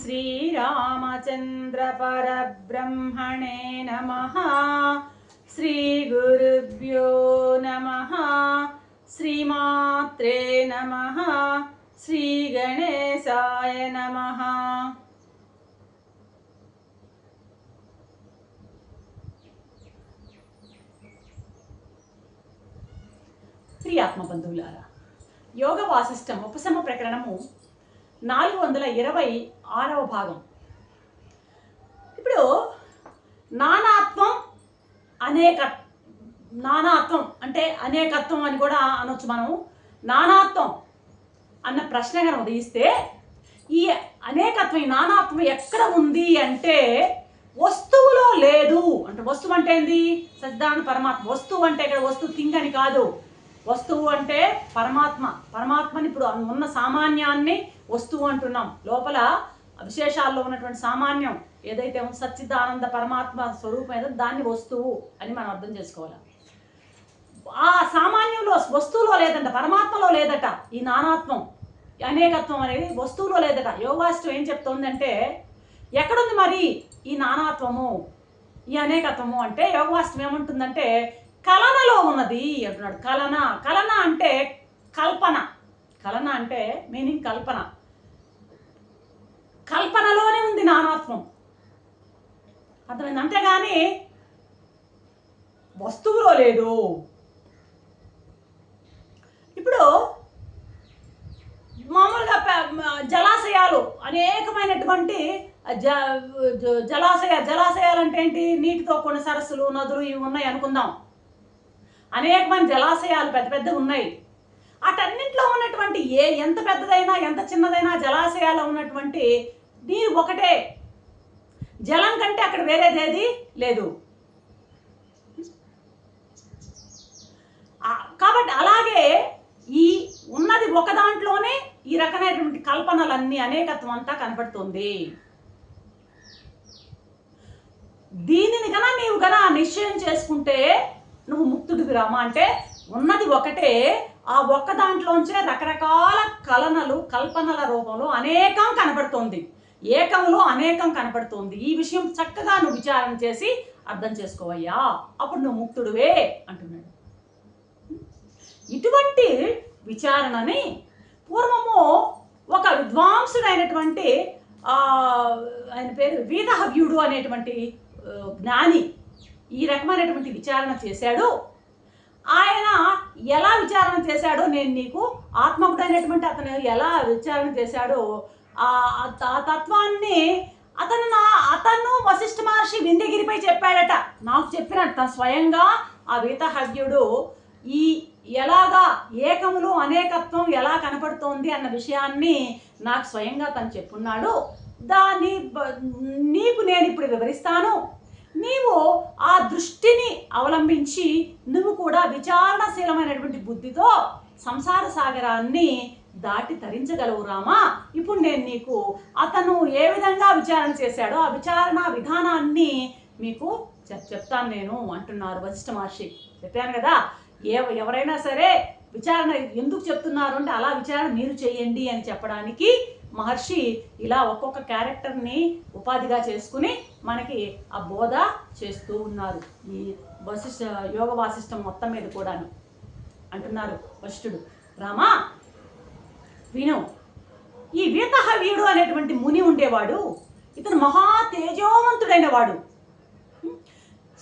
श्रीरामचन्द्रपरब्रह्मणे नमः श्रीगुरुभ्यो नमः श्रीमात्रे नमः श्रीगणेशाय नमः ప్రియాత్మ బంధువులారా యోగ వాసిష్టం ఉపశమ ప్రకరణము నాలుగు వందల ఇరవై ఆరవ భాగం. ఇప్పుడు నానాత్వం అనేక నానాత్వం అంటే అనేకత్వం అని కూడా అనొచ్చు మనం నానాత్వం అన్న ప్రశ్న కనుక ఉదయిస్తే ఈ అనేకత్వం ఈ నానాత్వం ఎక్కడ ఉంది అంటే వస్తువులో లేదు. అంటే వస్తువు అంటే ఏంది? సజ్జాన పరమాత్మ. వస్తువు అంటే ఇక్కడ వస్తువు థింగ్ అని కాదు. వస్తువు అంటే పరమాత్మ. పరమాత్మని ఇప్పుడు ఉన్న సామాన్యాన్ని వస్తువు అంటున్నాం. లోపల విశేషాల్లో ఉన్నటువంటి సామాన్యం ఏదైతే ఉందో సచ్చిదానంద పరమాత్మ స్వరూపం ఏదో దాన్ని వస్తువు అని మనం అర్థం చేసుకోవాలి. ఆ సామాన్యంలో వస్తువులో లేదంట పరమాత్మలో లేదట ఈ నానాత్వం ఈ అనేకత్వం అనేది వస్తువులో లేదట. యోగాష్టం ఏం చెప్తోందంటే ఎక్కడుంది మరి ఈ నానాత్వము ఈ అనేకత్వము అంటే యోగాష్టం ఏముంటుందంటే కలనలో ఉన్నది అంటున్నాడు. కలన కలన అంటే కల్పన. కలన అంటే మీనింగ్ కల్పన. కల్పనలోనే ఉంది నానాత్మం అర్థమైంది? అంతేగాని వస్తువులో లేదు ఇప్పుడు మామూలుగా జలాశయాలు అనేకమైనటువంటి జ జలాశయ జలాశయాలు అంటే ఏంటి? నీటితో కొన్ని సరస్సులు నదులు ఇవి ఉన్నాయి అనుకుందాం. అనేకమైన జలాశయాలు పెద్ద పెద్దగా ఉన్నాయి. అటన్నింటిలో ఉన్నటువంటి ఏ ఎంత పెద్దదైనా ఎంత చిన్నదైనా జలాశయాలు ఉన్నటువంటి నీరు ఒకటే. జలం కంటే అక్కడ వేరేదేది లేదు. కాబట్టి అలాగే ఈ ఉన్నది ఒక దాంట్లోనే ఈ రకమైనటువంటి కల్పనలన్నీ అనేకత్వం అంతా కనపడుతుంది. దీనిని గన నీవు గన నిశ్చయం చేసుకుంటే నువ్వు ముక్తుడివి రామా? అంటే ఉన్నది ఒకటే ఆ ఒక్క దాంట్లోంచే రకరకాల కలనలు కల్పనల రూపంలో అనేకం కనపడుతుంది. ఏకంలో అనేకం కనపడుతోంది. ఈ విషయం చక్కగా నువ్వు విచారణ చేసి అర్థం చేసుకోవయ్యా. అప్పుడు నువ్వు ముక్తుడువే అంటున్నాడు. ఇటువంటి విచారణని పూర్వము ఒక విద్వాంసుడైనటువంటి ఆయన పేరు వీదహవ్యుడు అనేటువంటి జ్ఞాని ఈ రకమైనటువంటి విచారణ చేశాడు. ఆయన ఎలా విచారణ చేశాడో నేను నీకు ఆత్మకుడైనటువంటి అతను ఎలా విచారణ చేశాడో ఆ తత్వాన్ని అతను నా అతను వశిష్ఠ మహర్షి వింధ్యగిరిపై చెప్పాడట. నాకు చెప్పినట్టు స్వయంగా ఆ వీతహవ్యుడు ఈ ఎలాగా ఏకములు అనేకత్వం ఎలా కనపడుతోంది అన్న విషయాన్ని నాకు స్వయంగా తను చెప్పున్నాడు. దాన్ని నీకు నేను ఇప్పుడు వివరిస్తాను. నీవు ఆ దృష్టిని అవలంబించి నువ్వు కూడా విచారణశీలమైనటువంటి బుద్ధితో సంసార సాగరాన్ని దాటి తరించగలవు రామా. ఇప్పుడు నేను నీకు అతను ఏ విధంగా విచారణ చేశాడో ఆ విచారణ విధానాన్ని మీకు చెప్- చెప్తాను నేను అంటున్నారు వశిష్ఠ మహర్షి. చెప్పాను కదా ఏ ఎవరైనా సరే విచారణ ఎందుకు చెప్తున్నారు అంటే అలా విచారణ మీరు చేయండి అని చెప్పడానికి మహర్షి ఇలా ఒక్కొక్క క్యారెక్టర్ని ఉపాధిగా చేసుకుని మనకి ఆ బోధ చేస్తూ ఉన్నారు ఈ వశిష్ఠ యోగ వాసిష్టం మొత్తం మీద కూడాను. అంటున్నారు వశిష్ఠుడు. రామా విను. ఈ వీతహవీయుడు అనేటువంటి ముని ఉండేవాడు. ఇతను మహా తేజోవంతుడైన వాడు.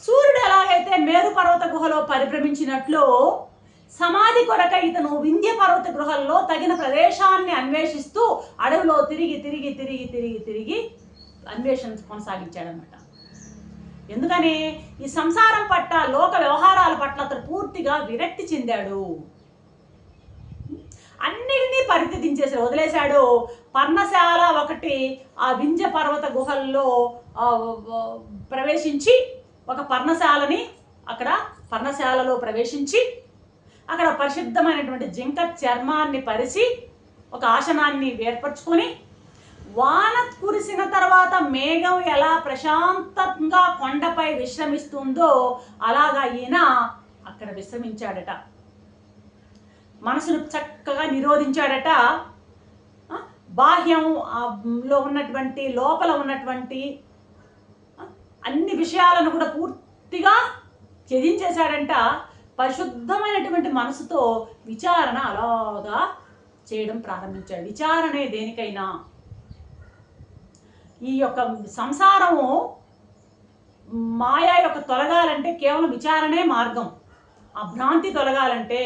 సూర్యుడు ఎలాగైతే మేరు పర్వత గుహలో పరిభ్రమించినట్లు సమాధి కొరక ఇతను వింధ్య పర్వత గృహల్లో తగిన ప్రదేశాన్ని అన్వేషిస్తూ అడవిలో తిరిగి తిరిగి తిరిగి తిరిగి తిరిగి అన్వేషణ కొనసాగించాడనమాట ఎందుకని? ఈ సంసారం పట్ల లోక వ్యవహారాల పట్ల అతను పూర్తిగా విరక్తి చెందాడు. అన్నిటినీ పరిత్యజించేసి వదిలేశాడు. పర్ణశాల ఒకటి ఆ వింజ పర్వత గుహల్లో ప్రవేశించి ఒక పర్ణశాలని అక్కడ పర్ణశాలలో ప్రవేశించి అక్కడ పరిశుద్ధమైనటువంటి జింక చర్మాన్ని పరిచి ఒక ఆసనాన్ని ఏర్పరచుకొని వాన కురిసిన తర్వాత మేఘం ఎలా ప్రశాంతంగా కొండపై విశ్రమిస్తుందో అలాగా ఈయన అక్కడ విశ్రమించాడట. మనసును చక్కగా నిరోధించాడట. బాహ్యం లో ఉన్నటువంటి లోపల ఉన్నటువంటి అన్ని విషయాలను కూడా పూర్తిగా త్యజించేశాడంట పరిశుద్ధమైనటువంటి మనసుతో విచారణ అలాగా చేయడం ప్రారంభించాడు. విచారణే దేనికైనా. ఈ యొక్క సంసారము మాయా యొక్క తొలగాలంటే కేవలం విచారణే మార్గం. ఆ భ్రాంతి తొలగాలంటే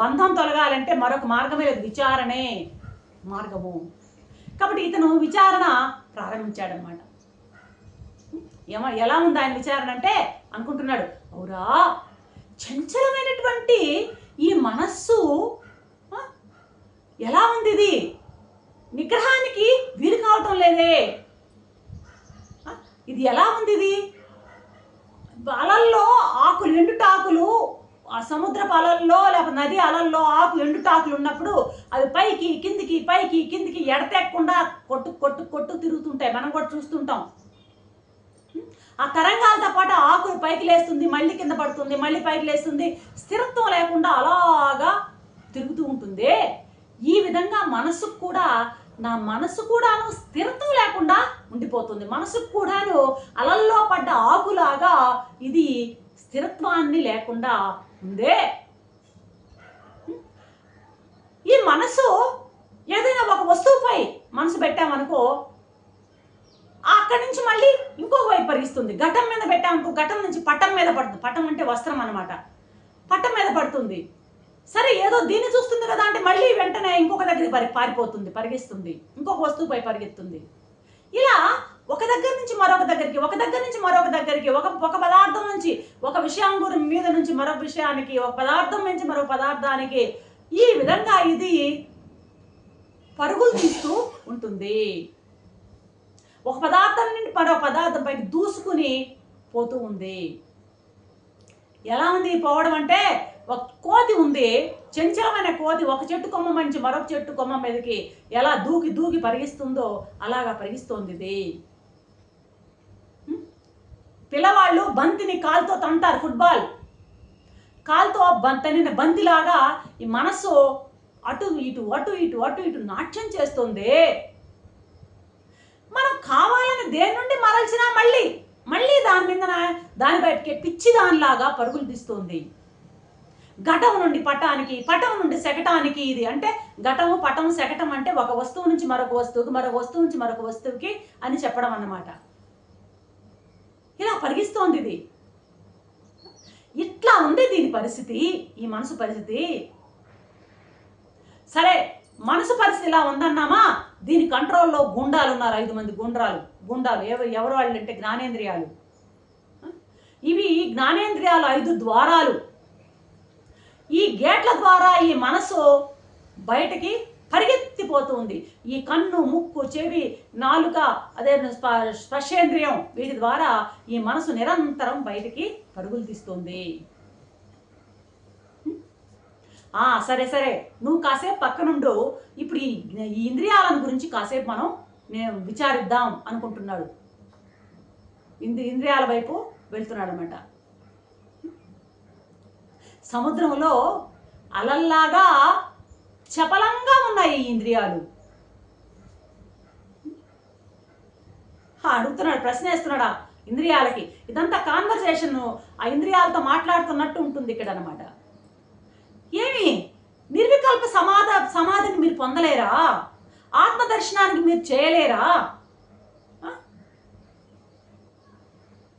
బంధం తొలగాలంటే మరొక మార్గమే లేదు విచారణే మార్గము. కాబట్టి ఇతను విచారణ ప్రారంభించాడనమాట ఏమ ఎలా ఉంది ఆయన విచారణ అంటే అనుకుంటున్నాడు అవురా చంచలమైనటువంటి ఈ మనస్సు ఎలా ఉంది ఇది? నిగ్రహానికి వీలు కావటం లేదే. ఇది ఎలా ఉంది ఇది అలల్లో ఆకులు ఎండుటాకులు ఆ సముద్రపు అలల్లో లేకపోతే నది అలల్లో ఆకు ఎండుటాకులు ఉన్నప్పుడు అవి పైకి కిందికి పైకి కిందికి ఎడతెక్కకుండా కొట్టు కొట్టు కొట్టు తిరుగుతుంటాయి. మనం కూడా చూస్తుంటాం. ఆ తరంగాలతో పాటు ఆకులు పైకి లేస్తుంది మళ్ళీ కింద పడుతుంది మళ్ళీ పైకి లేస్తుంది. స్థిరత్వం లేకుండా అలాగా తిరుగుతూ ఉంటుంది. ఈ విధంగా మనసుకు కూడా నా మనసు కూడాను స్థిరత్వం లేకుండా ఉండిపోతుంది. మనసుకు కూడాను అలల్లో పడ్డ ఆకులాగా ఇది స్థిరత్వాన్ని లేకుండా ఉందే? ఈ మనసు ఏదైనా ఒక వస్తువుపై మనసు పెట్టామనుకో అక్కడి నుంచి మళ్ళీ ఇంకొక వైపు పరిగిస్తుంది. ఘటం మీద పెట్టామనుకో ఘటం నుంచి పట్టం మీద పడుతుంది. పట్టం అంటే వస్త్రం అనమాట పట్టం మీద పడుతుంది. సరే ఏదో దీన్ని చూస్తుంది కదా అంటే మళ్ళీ వెంటనే ఇంకొక దగ్గరికి పరి పారిపోతుంది పరిగెస్తుంది. ఇంకొక వస్తువుపై పరిగెత్తుంది. ఇలా ఒక దగ్గర నుంచి మరొక దగ్గరికి ఒక దగ్గర నుంచి మరొక దగ్గరికి ఒక ఒక పదార్థం నుంచి ఒక విషయం గురి మీద నుంచి మరొక విషయానికి ఒక పదార్థం నుంచి మరొక పదార్థానికి ఈ విధంగా ఇది పరుగులు తీస్తూ ఉంటుంది. ఒక పదార్థం నుండి మరో పదార్థం పైకి దూసుకుని పోతూ ఉంది. ఎలా ఉంది పోవడం అంటే ఒక కోతి ఉంది చంచలమైన కోతి ఒక చెట్టు కొమ్మ మంచి మరొక చెట్టు కొమ్మ మీదకి ఎలా దూకి దూకి పరిగిస్తుందో అలాగా పరిగిస్తోంది ఇది. పిల్లవాళ్ళు బంతిని కాలుతో తంటారు ఫుట్బాల్. కాలుతో తనిన బంతిలాగా ఈ మనస్సు అటు ఇటు అటు ఇటు అటు ఇటు నాట్యం చేస్తుంది. మనం కావాలని దేని నుండి మరల్చినా మళ్ళీ మళ్ళీ దాని మీద దాని బయటకే పిచ్చి దానిలాగా పరుగులు తీస్తుంది. ఘటం నుండి పటానికి పటం నుండి శకటానికి ఇది అంటే ఘటము పటము శకటం అంటే ఒక వస్తువు నుంచి మరొక వస్తువుకి మరొక వస్తువు నుంచి మరొక వస్తువుకి అని చెప్పడం అన్నమాట. ఇలా పరిగిస్తోంది ఇది. ఇట్లా ఉంది దీని పరిస్థితి ఈ మనసు పరిస్థితి. సరే మనసు పరిస్థితి ఇలా ఉందన్నామా? దీని కంట్రోల్లో గుండాలు ఉన్నారు ఐదు మంది గుండ్రాలు. గుండాలు ఎవరు ఎవరు వాళ్ళు అంటే జ్ఞానేంద్రియాలు. ఇవి జ్ఞానేంద్రియాలు ఐదు ద్వారాలు. ఈ గేట్ల ద్వారా ఈ మనసు బయటికి పరిగెత్తిపోతుంది. ఈ కన్ను ముక్కు చెవి నాలుక అదే స్ప- స్పర్శేంద్రియం వీటి ద్వారా ఈ మనసు నిరంతరం బయటికి పరుగులు తీస్తుంది. ఆ సరే సరే. నువ్వు కాసేపు పక్కనుండు. ఇప్పుడు ఈ ఈ ఇంద్రియాలను గురించి కాసేపు మనం నేను విచారిద్దాం అనుకుంటున్నాడు. ఇంద్రి ఇంద్రియాల వైపు వెళ్తున్నాడు అనమాట సముద్రంలో అలల్లాగా చపలంగా ఉన్నాయి ఈ ఇంద్రియాలు. అడుగుతున్నాడు ప్రశ్న వేస్తున్నాడా ఇంద్రియాలకి? ఇదంతా కాన్వర్సేషన్ ఆ ఇంద్రియాలతో మాట్లాడుతున్నట్టు ఉంటుంది ఇక్కడ అనమాట ఏమి? నిర్వికల్ప సమాధ సమాధిని మీరు పొందలేరా? ఆత్మదర్శనానికి మీరు చేయలేరా?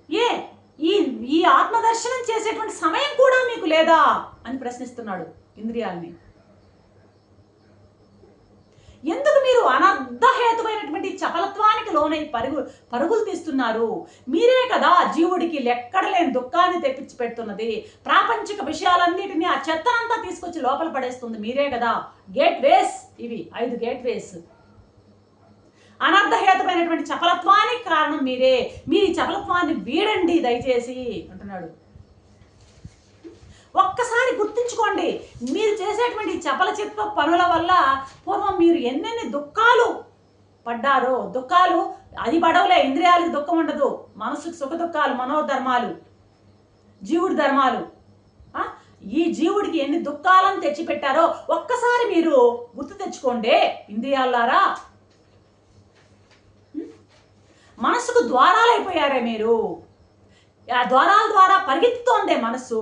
ఏ ఈ ఈ ఆత్మదర్శనం చేసేటువంటి సమయం కూడా మీకు లేదా? అని ప్రశ్నిస్తున్నాడు ఇంద్రియాల్ని. ఎందుకు మీరు అనర్ధహేతువైనటువంటి చపలత్వానికి లోనై పరుగు పరుగులు తీస్తున్నారు? మీరే కదా జీవుడికి లెక్కడలేని దుఃఖాన్ని తెప్పించి పెడుతున్నది. ప్రాపంచిక విషయాలన్నిటినీ ఆ చెత్తనంతా తీసుకొచ్చి లోపల పడేస్తుంది. మీరే కదా. గేట్ వేస్ ఇవి ఐదు గేట్ వేస్ అనర్ధహేతమైనటువంటి చపలత్వానికి కారణం మీరే. మీరు ఈ చపలత్వాన్ని వీడండి దయచేసి అంటున్నాడు. ఒక్కసారి గుర్తుంచుకోండి మీరు చేసేటువంటి ఈ చపల పనుల వల్ల పూర్వం మీరు ఎన్నెన్ని దుఃఖాలు పడ్డారో దుఃఖాలు అది పడవలే ఇంద్రియాలకు దుఃఖం ఉండదు మనసుకు సుఖ దుఃఖాలు మనోధర్మాలు జీవుడి ధర్మాలు. ఈ జీవుడికి ఎన్ని దుఃఖాలను తెచ్చిపెట్టారో ఒక్కసారి మీరు గుర్తు తెచ్చుకోండి ఇంద్రియాలారా మనసుకు ద్వారాలైపోయారే మీరు. ఆ ద్వారాల ద్వారా పరిగెత్తుతోందే మనసు.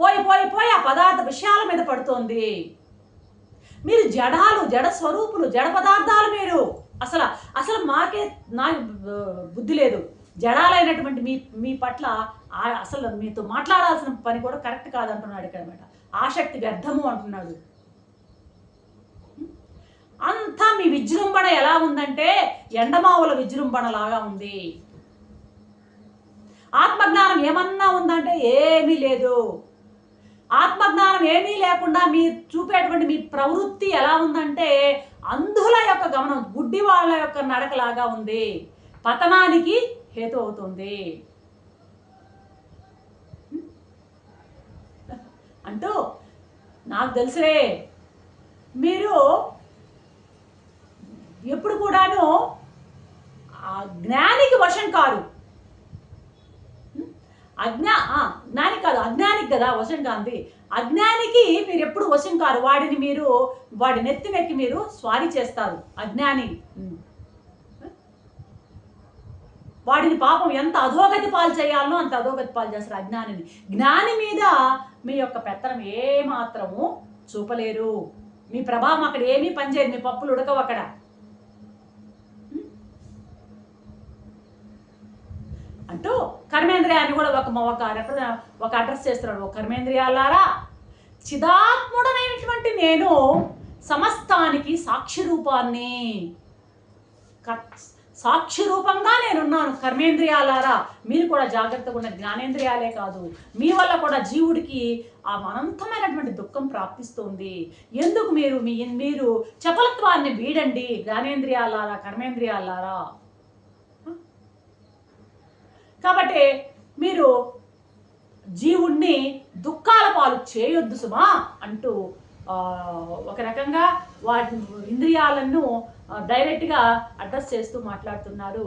పోయి పోయి పోయి ఆ పదార్థ విషయాల మీద పడుతోంది. మీరు జడాలు జడ స్వరూపులు జడ పదార్థాలు మీరు. అసలు అసలు మాకే నాకు బుద్ధి లేదు. జడాలైనటువంటి మీ మీ పట్ల అసలు మీతో మాట్లాడాల్సిన పని కూడా కరెక్ట్ కాదంటున్నాడు ఇక్కడ అనమాట ఆసక్తి వ్యర్థము అంటున్నాడు. అంతా మీ విజృంభణ ఎలా ఉందంటే ఎండమావుల విజృంభణ లాగా ఉంది. ఆత్మజ్ఞానం ఏమన్నా ఉందంటే ఏమీ లేదు. ఆత్మజ్ఞానం ఏమీ లేకుండా మీ చూపేటువంటి మీ ప్రవృత్తి ఎలా ఉందంటే అంధుల యొక్క గమనం గుడ్డి వాళ్ళ యొక్క నడకలాగా ఉంది. పతనానికి హేతు అవుతుంది. అంటూ నాకు తెలుసులే. మీరు ఎప్పుడు కూడాను ఆ జ్ఞానికి వశం కారు. అజ్ఞా జ్ఞాని కాదు అజ్ఞానికి కదా వశం కాంది అజ్ఞానికి మీరు ఎప్పుడు వశం కారు. వాడిని మీరు వాడి నెత్తినెక్కి మీరు స్వారీ చేస్తారు. అజ్ఞాని. వాడిని పాపం ఎంత అధోగతి పాలు చేయాలనో అంత అధోగతి పాలు చేస్తారు అజ్ఞానిని. జ్ఞాని మీద మీ యొక్క పెత్తనం ఏ మాత్రము చూపలేరు. మీ ప్రభావం అక్కడ ఏమీ పనిచేయదు. మీ పప్పులు ఉడకవు అక్కడ. అంటూ కర్మేంద్రియాన్ని కూడా ఒక ఒక ఒక అడ్రస్ చేస్తున్నాడు. ఒక కర్మేంద్రియాలారా చిదాత్ముడనైనటువంటి నేను సమస్తానికి సాక్షి రూపాన్ని. సాక్షి రూపంగా నేనున్నాను. కర్మేంద్రియాలారా మీరు కూడా జాగ్రత్తగా ఉన్న జ్ఞానేంద్రియాలే కాదు. మీ వల్ల కూడా జీవుడికి ఆ అనంతమైనటువంటి దుఃఖం ప్రాప్తిస్తుంది. ఎందుకు మీరు మీ మీరు చపలత్వాన్ని వీడండి. జ్ఞానేంద్రియాలారా కర్మేంద్రియాలారా? కాబట్టి మీరు జీవుణ్ణి దుఃఖాల పాలు చేయొద్దు సుమా అంటూ ఒక రకంగా వాటి ఇంద్రియాలను డైరెక్ట్గా అడ్రస్ చేస్తూ మాట్లాడుతున్నారు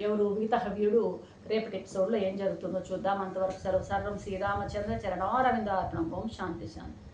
ఎవరు వీతహవ్యుడు రేపటి ఎపిసోడ్లో ఏం జరుగుతుందో చూద్దాం. అంతవరకు సెలవు. సర్వం శ్రీరామచంద్ర చరణారవిందార్పణం. ఓం శాంతి శాంతి.